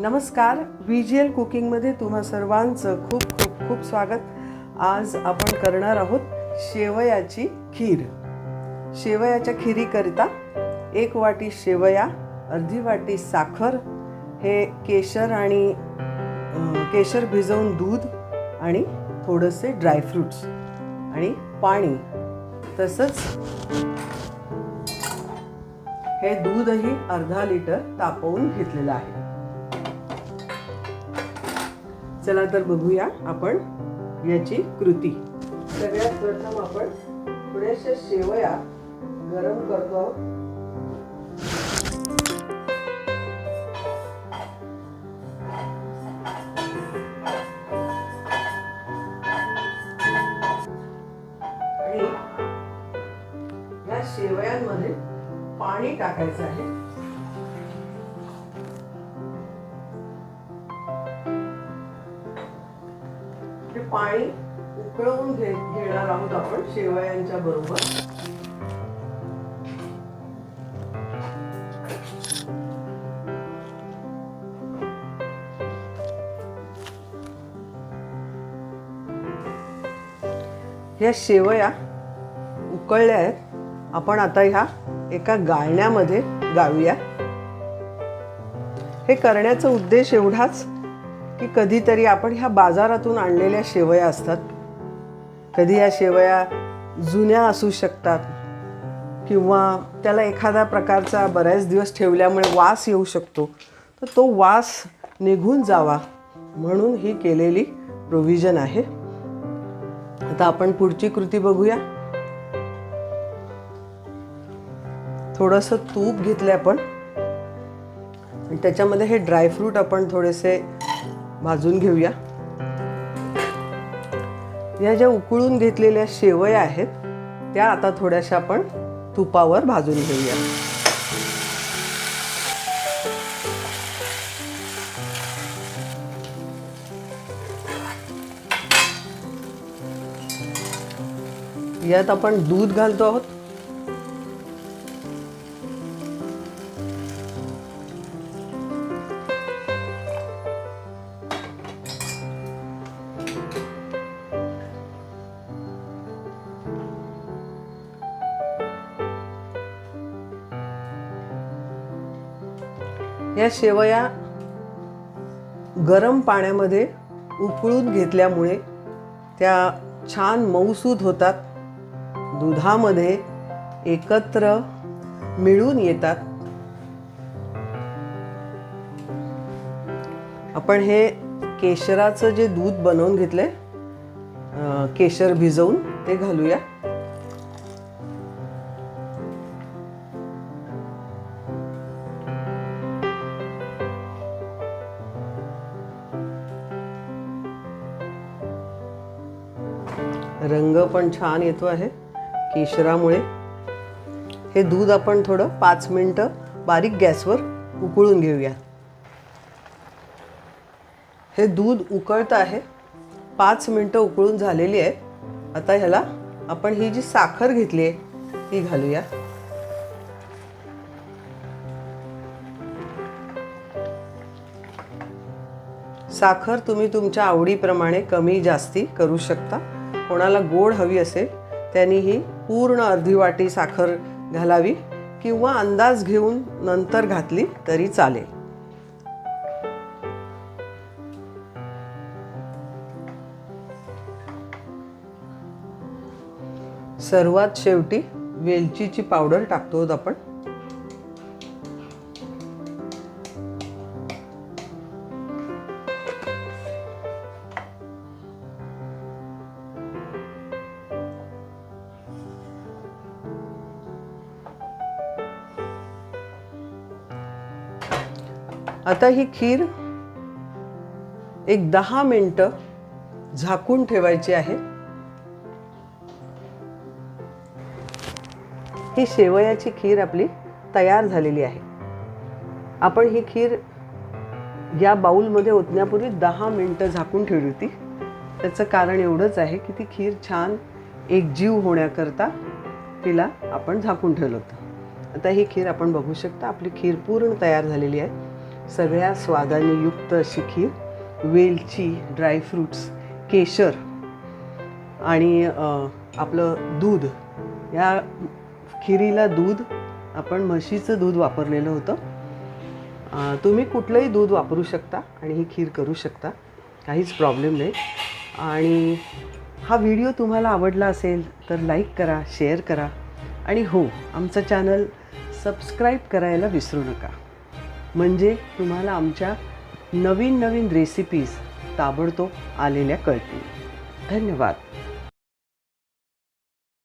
नमस्कार V G L कुकिंगमध्ये तुम्हा सर्वांचं खूप खूप खूप स्वागत. आज आपण करणार आहोत शेवयाची खीर. शेवयाच्या खिरीकरिता एक वाटी शेवया अर्धी वाटी साखर हे केशर आणि केशर भिजवून दूध आणि थोडंसे ड्रायफ्रूट्स आणि पाणी. तसंच हे दूधही अर्धा लिटर तापवून घेतलेलं आहे. चला तर बघूया आपण याची कृती. सगळ्यात प्रथम आपण थोड्याशा शेवया गरम करतो. आहोत आणि या शेवयांमध्ये पाणी टाकायचं आहे. पाणी उकळवून घे घेणार आहोत आपण शेवयांच्या बरोबर. ह्या शेवया उकळल्या आहेत. आपण आता ह्या एका गाळण्यामध्ये गाळूया. हे करण्याचा उद्देश एवढाच की कधीतरी आपण ह्या बाजारातून आणलेल्या शेवया असतात. कधी या शेवया जुन्या असू शकतात किंवा त्याला एखाद्या प्रकारचा बऱ्याच दिवस ठेवल्यामुळे वास येऊ शकतो. तर तो वास निघून जावा म्हणून ही केलेली प्रोव्हिजन आहे. आता आपण पुढची कृती बघूया. थोडंसं तूप घेतलं आपण. त्याच्यामध्ये हे ड्रायफ्रूट आपण थोडेसे भाजून घेऊया. या ज्या उकळून घेतलेल्या शेवया आहेत त्या आता थोड्याशा आपण तुपावर भाजून घेऊया. यात आपण दूध घालतो आहोत. या शेवया गरम पाण्यामध्ये उकळून घेतल्यामुळे त्या छान मऊसूद होतात. दुधामध्ये एकत्र मिळून येतात. आपण हे केशराचं जे दूध बनवून घेतलंय केशर भिजवून ते घालूया. रंग पण छान येतो आहे. केशरामुळे. हे दूध आपण थोडं पाच मिनटं बारीक गॅसवर उकळून घेऊया. हे दूध उकळतं आहे. पाच मिनटं उकळून झालेली आहे. आता ह्याला आपण ही जी साखर घेतली आहे ती घालूया. साखर तुम्ही तुमच्या आवडीप्रमाणे कमी जास्ती करू शकता. कोणाला गोड हवी असेल त्यांनी ही पूर्ण अर्धी वाटी साखर घालावी किंवा अंदाज घेऊन नंतर घातली तरी चालेल. सर्वात शेवटी वेलचीची पावडर टाकतो आपण. आता ही खीर एक दहा मिनटं झाकून ठेवायची आहे. ही शेवयाची खीर आपली तयार झालेली आहे. आपण ही खीर या बाऊलमध्ये ओतण्यापूर्वी दहा मिनटं झाकून ठेवली होती. त्याचं कारण एवढंच आहे की ती खीर छान एकजीव होण्याकरता तिला आपण झाकून ठेवलं होतं. आता ही खीर आपण बघू शकता आपली खीर पूर्ण तयार झालेली आहे. सगळ्या स्वादाने युक्त अशी खीर वेलची ड्रायफ्रूट्स केशर आणि आपलं दूध. या खिरीला दूध आपण म्हशीचं दूध वापरलेलं होतं. तुम्ही कुठलंही दूध वापरू शकता आणि ही खीर करू शकता. काहीच प्रॉब्लेम नाही. आणि हा व्हिडिओ तुम्हाला आवडला असेल तर लाईक करा शेअर करा. आणि हो आमचं चॅनल सबस्क्राईब करायला विसरू नका. म्हणजे तुम्हाला आमच्या नवीन नवीन रेसिपीज ताबडतोब आलेल्या कळतील. धन्यवाद.